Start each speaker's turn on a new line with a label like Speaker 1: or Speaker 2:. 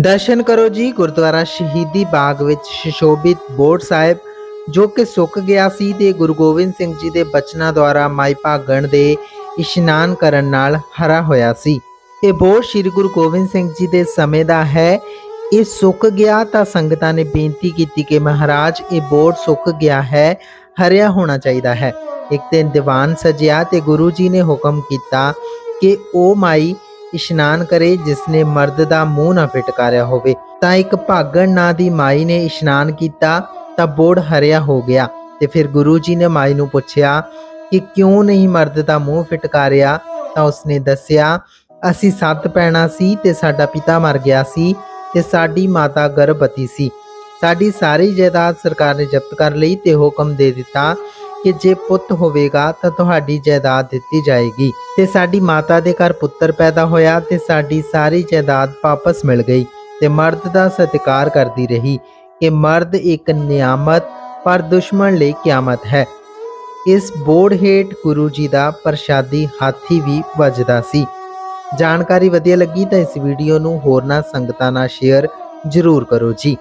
Speaker 1: ਦਰਸ਼ਨ ਕਰੋ ਜੀ ਗੁਰਦੁਆਰਾ ਸ਼ਹੀਦੀ ਬਾਗ ਵਿੱਚ ਸ਼ਿਸ਼ੋਭਿਤ ਬੋਰਡ ਸਾਹਿਬ, ਜੋ ਕਿ ਸੁੱਕ ਗਿਆ ਸੀ ਤੇ ਗੁਰੂ ਗੋਬਿੰਦ ਸਿੰਘ ਜੀ ਦੇ ਬਚਨਾਂ ਦੁਆਰਾ ਮਾਈ ਭਾਗਣ ਦੇ ਇਸ਼ਨਾਨ ਕਰਨ ਨਾਲ ਹਰਾ ਹੋਇਆ ਸੀ। ਇਹ ਬੋਰਡ ਸ੍ਰੀ ਗੁਰੂ ਗੋਬਿੰਦ ਸਿੰਘ ਜੀ ਦੇ ਸਮੇਂ ਦਾ ਹੈ। ਇਹ ਸੁੱਕ ਗਿਆ ਤਾਂ ਸੰਗਤਾਂ ਨੇ ਬੇਨਤੀ ਕੀਤੀ ਕਿ ਮਹਾਰਾਜ, ਇਹ ਬੋਰਡ ਸੁੱਕ ਗਿਆ ਹੈ, ਹਰਿਆ ਹੋਣਾ ਚਾਹੀਦਾ ਹੈ। ਇੱਕ ਦਿਨ ਦੀਵਾਨ ਸਜਿਆ ਤੇ ਗੁਰੂ ਜੀ ਨੇ ਹੁਕਮ ਕੀਤਾ ਕਿ ਉਹ ਮਾਈ ਇਸ਼ਨਾਨ ਕਰੇ ਜਿਸ ਨੇ ਮਰਦ ਦਾ ਮੂੰਹ ਨਾ ਫਿਟਕਾਰਿਆ ਹੋਵੇ। ਤਾਂ ਇੱਕ ਭਾਗਣ ਨਾਂ ਦੀ ਮਾਈ ਨੇ ਇਸ਼ਨਾਨ ਕੀਤਾ, ਤਾਂ ਬੋੜ ਹਰਿਆ ਹੋ ਗਿਆ। ਤੇ ਫਿਰ ਗੁਰੂ ਜੀ ਨੇ ਮਾਈ ਨੂੰ ਪੁੱਛਿਆ ਕਿ ਕਿਉਂ ਨਹੀਂ ਮਰਦ ਦਾ ਮੂੰਹ ਫਿਟਕਾਰਿਆ? ਤਾਂ ਉਸਨੇ ਦੱਸਿਆ, ਅਸੀਂ ਸੱਤ ਪੈਣਾ ਸੀ ਤੇ ਸਾਡਾ ਪਿਤਾ ਮਰ ਗਿਆ ਸੀ ਤੇ ਸਾਡੀ ਮਾਤਾ ਗਰਭਵਤੀ ਸੀ। ਸਾਡੀ ਸਾਰੀ ਜਾਇਦਾਦ ਸਰਕਾਰ ਨੇ ਜ਼ਬਤ ਕਰ ਲਈ ਤੇ ਹੁਕਮ ਦੇ ਦਿੱਤਾ ਕਿ ਜੇ ਪੁੱਤ ਹੋਵੇਗਾ ਤਾਂ ਤੁਹਾਡੀ ਜਾਇਦਾਦ ਦਿੱਤੀ ਜਾਏਗੀ। ਤੇ ਸਾਡੀ ਮਾਤਾ ਦੇ ਘਰ ਪੁੱਤਰ ਪੈਦਾ ਹੋਇਆ ਤੇ ਸਾਡੀ ਸਾਰੀ ਜਾਇਦਾਦ ਵਾਪਸ ਮਿਲ ਗਈ। ਤੇ ਮਰਦ ਦਾ ਸਤਿਕਾਰ ਕਰਦੀ ਰਹੀ ਕਿ ਮਰਦ ਇੱਕ ਨਿਆਮਤ ਪਰ ਦੁਸ਼ਮਣ ਲਈ ਕਿਆਮਤ ਹੈ। ਇਸ ਬੋਰਡ ਹੇਠ ਗੁਰੂ ਜੀ ਦਾ ਪ੍ਰਸ਼ਾਦੀ ਹਾਥੀ ਵੀ ਵੱਜਦਾ ਸੀ। ਜਾਣਕਾਰੀ ਵਧੀਆ ਲੱਗੀ ਤਾਂ ਇਸ ਵੀਡੀਓ ਨੂੰ ਹੋਰਨਾਂ ਸੰਗਤਾਂ ਨਾਲ ਸ਼ੇਅਰ ਜ਼ਰੂਰ ਕਰੋ ਜੀ।